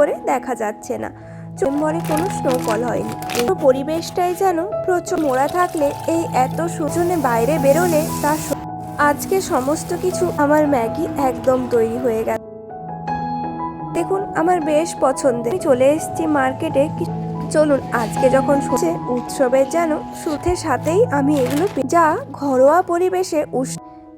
করে দেখা যাচ্ছে না। চুম্বরে কোনো স্নোফল হয়নি। এই পরিবেশটাই যেন প্রচুর মোড়া থাকলে এই এত সুজনে বাইরে বেরোলে তা আজকে সমস্ত কিছু আমার ম্যাগি একদম তৈরি হয়ে গেছে দেখুন, আমার বেশ পছন্দের। চলে এসেছি মার্কেটে। চলুন, আজকে যখন হচ্ছে উৎসবের যেন সুথের সাথেই আমি এগুলো যা ঘরোয়া পরিবেশে উস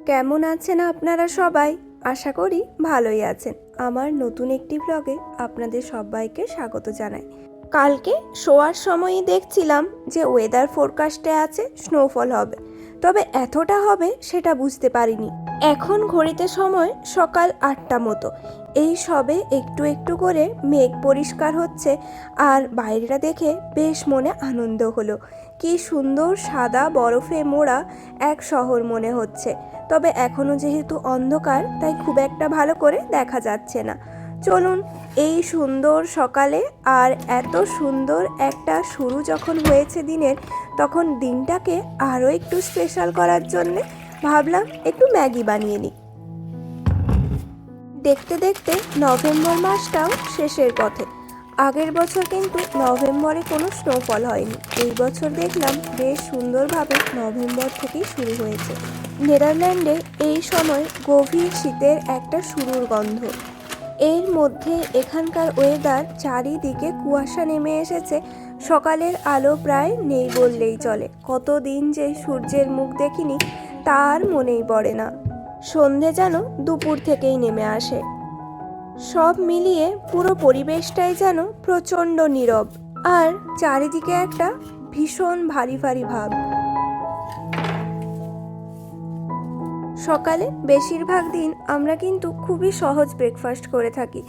কেমন আছেন আপনারা সবাই? আশা করি ভালোই আছেন। আমার নতুন একটি ব্লগে আপনাদের সবাইকে স্বাগত জানাই। কালকে শোয়ার সময়ই দেখছিলাম যে ওয়েদার ফোরকাস্টে আছে স্নোফল হবে। তবে এতটা হবে সেটা বুঝতে পারিনি। এখন ঘড়িতে সময় সকাল আটটা মতো। এই সবে একটু একটু করে মেঘ পরিষ্কার হচ্ছে আর বাইরেটা দেখে বেশ মনে আনন্দ হলো। কি সুন্দর সাদা বরফে মোড়া এক শহর মনে হচ্ছে। তবে এখনও যেহেতু অন্ধকার, তাই খুব একটা ভালো করে দেখা যাচ্ছে না। চলুন, এই সুন্দর সকালে আর এত সুন্দর একটা শুরু যখন হয়েছে দিনের, তখন দিনটাকে আরও একটু স্পেশাল করার জন্যে ভাবলাম একটু ম্যাগি বানিয়ে নিই। দেখতে দেখতে নভেম্বর মাসটাও শেষের পথে। আগের বছর কিন্তু নভেম্বরে কোনো স্নোফল হয়নি। এই বছর দেখলাম বেশ সুন্দরভাবে নভেম্বর থেকেই শুরু হয়েছে। নেদারল্যান্ডে এই সময় গভীর শীতের একটা শুরুর গন্ধ। এর মধ্যে এখানকার ওয়েদার চারিদিকে কুয়াশা নেমে এসেছে। সকালের আলো প্রায় নেই বললেই চলে। কতদিন যে সূর্যের মুখ দেখিনি, তার মনেই পড়ে না। সন্ধে যেন দুপুর থেকেই নেমে আসে। সব মিলিয়ে পুরো পরিবেশটাই যেন প্রচণ্ড নীরব আর চারিদিকে একটা ভীষণ ভারী ভারী ভাব। সকালে বেশিরভাগ দিন আমরা কিন্তু খুবই সহজ ব্রেকফাস্ট করে থাকি।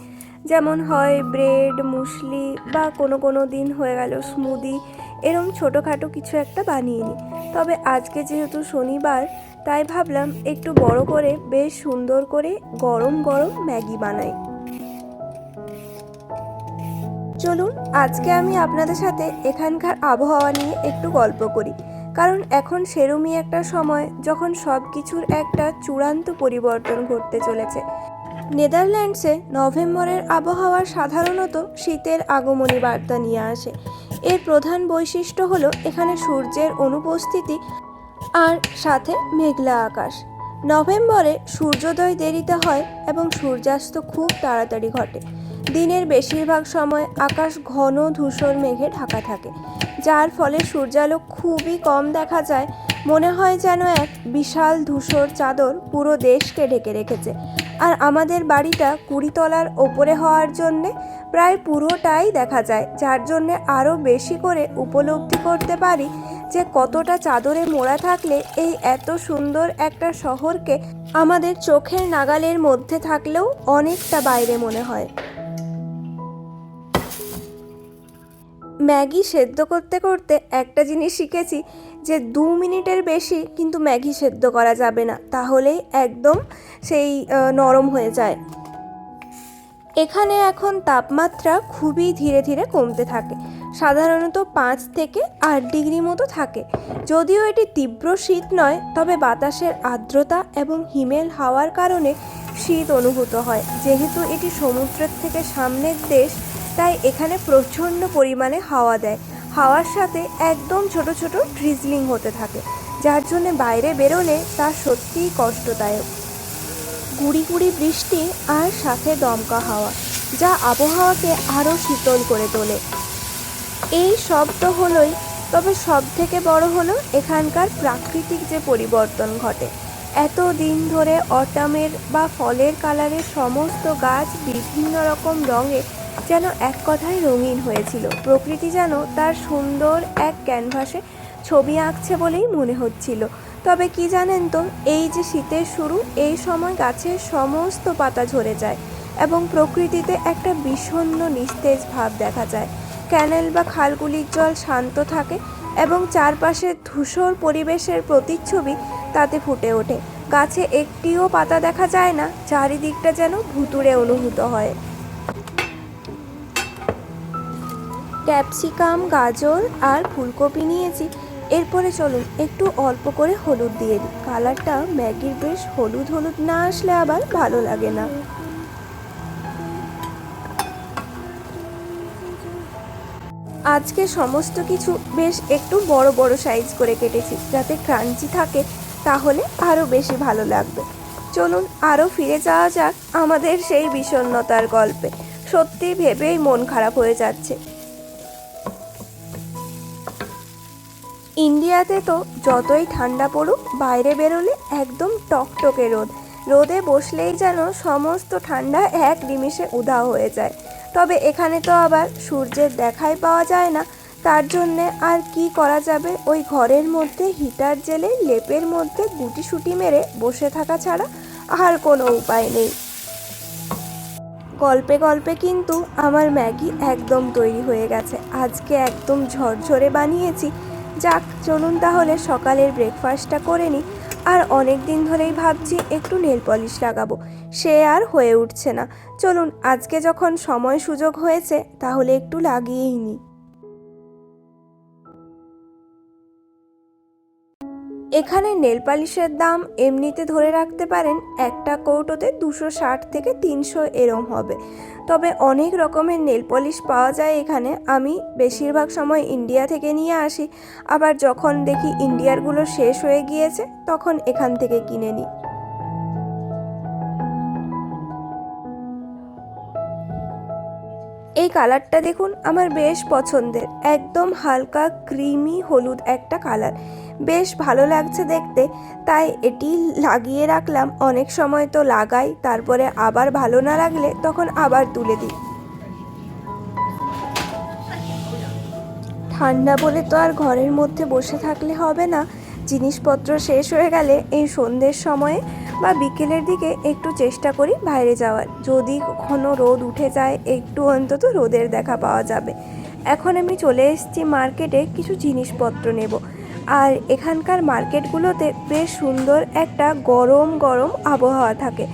যেমন হয় ব্রেড মুসলি বা কোনো কোনো দিন হয়ে গেল স্মুদি এরম ছোটোখাটো কিছু একটা বানিয়ে নিই। তবে আজকে যেহেতু শনিবার, তাই ভাবলাম একটু বড় করে বেশ সুন্দর করে গরম গরম ম্যাগি বানাই। চলুন, আজকে আমি আপনাদের সাথে এখানকার আবহাওয়া নিয়ে একটু গল্প করি। কারণ এখন সেরমই একটা সময় যখন সব কিছুর একটা চূড়ান্ত পরিবর্তন ঘটতে চলেছে। নেদারল্যান্ডসে নভেম্বরের আবহাওয়া সাধারণত শীতের আগমনী বার্তা নিয়ে আসে। এর প্রধান বৈশিষ্ট্য হলো এখানে সূর্যের অনুপস্থিতি আর সাথে মেঘলা আকাশ। নভেম্বরে সূর্যোদয় দেরিতে হয় এবং সূর্যাস্ত খুব তাড়াতাড়ি ঘটে। দিনের বেশিরভাগ সময় আকাশ ঘন ধূসর মেঘে ঢাকা থাকে, যার ফলে সূর্যালোক খুবই কম দেখা যায়। মনে হয় যেন এক বিশাল ধূসর চাদর পুরো দেশকে ঢেকে রেখেছে। আর আমাদের বাড়িটা কুড়িতলার ওপরে হওয়ার জন্যে প্রায় পুরোটাই দেখা যায়, যার জন্যে আরও বেশি করে উপলব্ধি করতে পারি যে কতটা চাদরে মোড়া থাকলে এই এত সুন্দর একটা শহরকে আমাদের চোখের নাগালের মধ্যে থাকলেও অনেকটা বাইরে মনে হয়। ম্যাগি সেদ্ধ করতে করতে একটা জিনিস শিখেছি যে দু মিনিটের বেশি কিন্তু ম্যাগি সেদ্ধ করা যাবে না, তাহলেই একদম সেই নরম হয়ে যায়। এখানে এখন তাপমাত্রা খুবই ধীরে ধীরে কমতে থাকে, সাধারণত পাঁচ থেকে আট ডিগ্রি মতো থাকে। যদিও এটি তীব্র শীত নয়, তবে বাতাসের আর্দ্রতা এবং হিমেল হাওয়ার কারণে শীত অনুভূত হয়। যেহেতু এটি সমুদ্রের থেকে সামনের দেশ তাই এখানে প্রচণ্ড পরিমাণে হাওয়া দেয়। হাওয়ার সাথে একদম ছোট ছোট ড্রিজলিং হতে থাকে, যার জন্য বাইরে বেরোলে তা সত্যিই কষ্টদায়ক। গুড়ি গুড়ি বৃষ্টি আর সাথে দমকা হাওয়া, যা আবহাওয়াকে আরও শীতল করে তোলে। এই সব তো হলোই, তবে সব থেকে বড় হলো এখানকার প্রাকৃতিক যে পরিবর্তন ঘটে। এত দিন ধরে অটামের বা ফলের কালারের সমস্ত গাছ বিভিন্ন রকম রঙে যেন এক কথায় রঙিন হয়েছিল। প্রকৃতি যেন তার সুন্দর এক ক্যানভাসে ছবি আঁকছে বলেই মনে হচ্ছিল। তবে কি জানেন তো, এই যে শীতের শুরু, এই সময় গাছের সমস্ত পাতা ঝরে যায় এবং প্রকৃতিতে একটা বিষণ্ণ নিস্তেজ ভাব দেখা যায়। ক্যানেল বা খালগুলির জল শান্ত থাকে এবং চারপাশে ধূসর পরিবেশের প্রতিচ্ছবি তাতে ফুটে ওঠে। গাছে একটিও পাতা দেখা যায় না, চারিদিকটা যেন ভুতুড়ে অনুভূত হয়। ক্যাপসিকাম, গাজর আর ফুলকপি নিয়েছি। এরপরে চলুন একটু অল্প করে হলুদ দিয়ে দিই। কালারটা ম্যাগির বেশ হলুদ হলুদ না আসলে আবার ভালো লাগে না। আজকে সমস্ত কিছু বেশ একটু বড় বড় সাইজ করে কেটেছি। যাতে ক্রাঞ্চি থাকে, তাহলে আরও বেশি ভালো লাগবে। চলুন আরও ফিরে যাওয়া যাক আমাদের সেই বিষণ্ণতার গল্পে। সত্যি ভেবেই মন খারাপ হয়ে যাচ্ছে। ইন্ডিয়াতে তো যতই ঠান্ডা পড়ুক, বাইরে বেরোলে একদম টকটকে রোদ। রোদে বসলেই যেন সমস্ত ঠান্ডা এক নিমিষে উধাও হয়ে যায়। তবে এখানে তো আবার সূর্যের দেখাই পাওয়া যায় না। তার জন্যে আর কি করা যাবে? ওই ঘরের মধ্যে হিটার জেলে লেপের মধ্যে গুটিসুটি মেরে বসে থাকা ছাড়া আর কোনো উপায় নেই। গল্পে গল্পে কিন্তু আমার ম্যাগি একদম তৈরি হয়ে গেছে। আজকে একদম ঝরঝরে বানিয়েছি। যাক, চলুন তাহলে সকালের ব্রেকফাস্টটা করে নিই আর অনেক দিন ধরেই ভাবছি একটু নেল পলিশ লাগাবো। সে আর হয়ে উঠছে না। চলুন, আজকে যখন সময় সুযোগ হয়েছে, তাহলে একটু লাগিয়েই নিই এখানে নেল পালিশের দাম এমনিতে ধরে রাখতে পারেন একটা কৌটোতে দুশো ষাট থেকে তিনশো এরম হবে। তবে অনেক রকমের নেল পলিশ পাওয়া যায় এখানে। আমি বেশিরভাগ সময় ইন্ডিয়া থেকে নিয়ে আসি। আবার যখন দেখি ইন্ডিয়ারগুলো শেষ হয়ে গিয়েছে, তখন এখান থেকে কিনে নিই। এই কালারটা দেখুন, আমার বেশ পছন্দের। একদম হালকা, ক্রিমি হলুদ একটা কালার। বেশ ভালো লাগছে দেখতে, তাই এটি লাগিয়ে রাখলাম। অনেক সময় তো লাগাই, তারপরে আবার ভালো না লাগলে তখন আবার তুলে দিই। ঠান্ডা বলে তো আর ঘরের মধ্যে বসে থাকলে হবে না। জিনিসপত্র শেষ হয়ে গেলে এই সন্ধ্যের সময়ে বা বিকেলের দিকে একটু চেষ্টা করি বাইরে যাওয়ার। যদি কখনো রোদ উঠে যায়, একটু অন্তত রোদের দেখা পাওয়া যাবে। এখন আমি চলে এসেছি মার্কেটে কিছু জিনিসপত্র নেব। আর এখানকার মার্কেটগুলোতে বেশ সুন্দর একটা গরম গরম আবহাওয়া থাকে।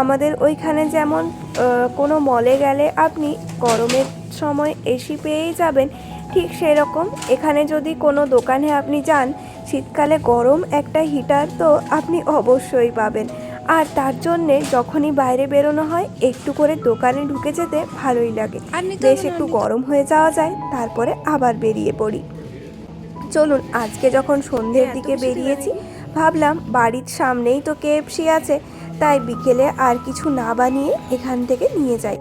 আমাদের ওইখানে যেমন কোনো মলে গেলে আপনি গরমের সময় এসি পেয়েই যাবেন, ঠিক সেরকম। এখানে যদি কোনো দোকানে আপনি যান শীতকালে গরম একটা হিটার তো আপনি অবশ্যই পাবেন। আর তার জন্যে যখনই বাইরে বেরোনো হয় একটু করে দোকানে ঢুকে যেতে ভালোই লাগে। বেশ একটু গরম হয়ে যাওয়া যায় তারপরে আবার বেরিয়ে পড়ি। চলুন আজকে যখন সন্ধ্যের দিকে বেরিয়েছি ভাবলাম বাড়ির সামনেই তো কেএফসি আছে তাই বিকেলে আর কিছু না বানিয়ে এখান থেকে নিয়ে যাই।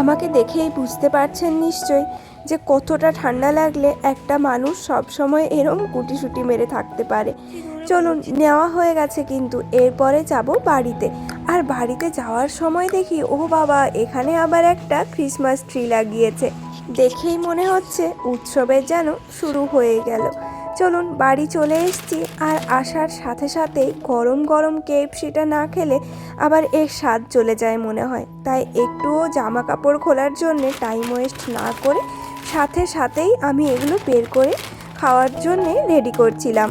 আমাকে দেখেই বুঝতে পারছেন নিশ্চয়ই যে কতটা ঠান্ডা লাগলে একটা মানুষ সবসময় এরম গুটিসুটি মেরে থাকতে পারে। চলুন, নেওয়া হয়ে গেছে কিন্তু, এরপরে যাব বাড়িতে। আর বাড়িতে যাওয়ার সময় দেখি ও বাবা, এখানে আবার একটা ক্রিসমাস ট্রি লাগিয়েছে। দেখেই মনে হচ্ছে উৎসবের যেন শুরু হয়ে গেল। চলুন, বাড়ি চলে এসছি। আর আসার সাথে সাথেই গরম গরম কেএফসিটা না খেলে আবার এর স্বাদ চলে যায় মনে হয়। তাই একটুও জামা কাপড় খোলার জন্যে টাইম ওয়েস্ট না করে সাথে সাথেই আমি এগুলো বের করে খাওয়ার জন্যে রেডি করছিলাম।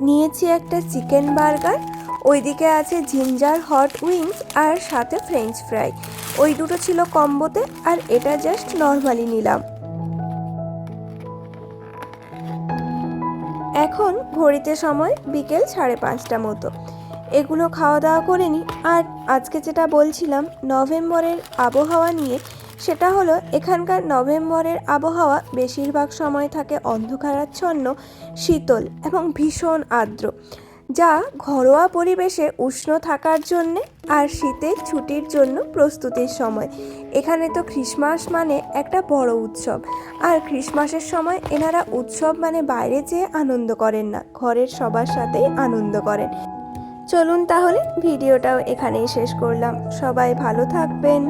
নিয়েছি একটা চিকেন বার্গার, ওইদিকে আছে জিঞ্জার হট উইংস আর সাথে ফ্রেঞ্চ ফ্রাই। ওই দুটো ছিল কম্বোতে আর এটা জাস্ট নর্মালি নিলাম। এখন ঘড়িতে সময় বিকেল সাড়ে পাঁচটা মতো। এগুলো খাওয়া দাওয়া করে নিই আর আজকে যেটা বলছিলাম, নভেম্বরের আবহাওয়া নিয়ে, সেটা হলো এখানকার নভেম্বরের আবহাওয়া বেশিরভাগ সময় থাকে অন্ধকারাচ্ছন্ন, শীতল এবং ভীষণ আর্দ্র, যা ঘরোয়া পরিবেশে উষ্ণ থাকার জন্যে আর শীতের ছুটির জন্য প্রস্তুতির সময়। এখানে তো খ্রিসমাস মানে একটা বড় উৎসব, আর খ্রিসমাসের সময় এনারা উৎসব মানে বাইরে যেয়ে আনন্দ করেন না, ঘরের সবার সাথেই আনন্দ করেন। চলুন তাহলে ভিডিওটাও এখানেই শেষ করলাম। সবাই ভালো থাকবেন।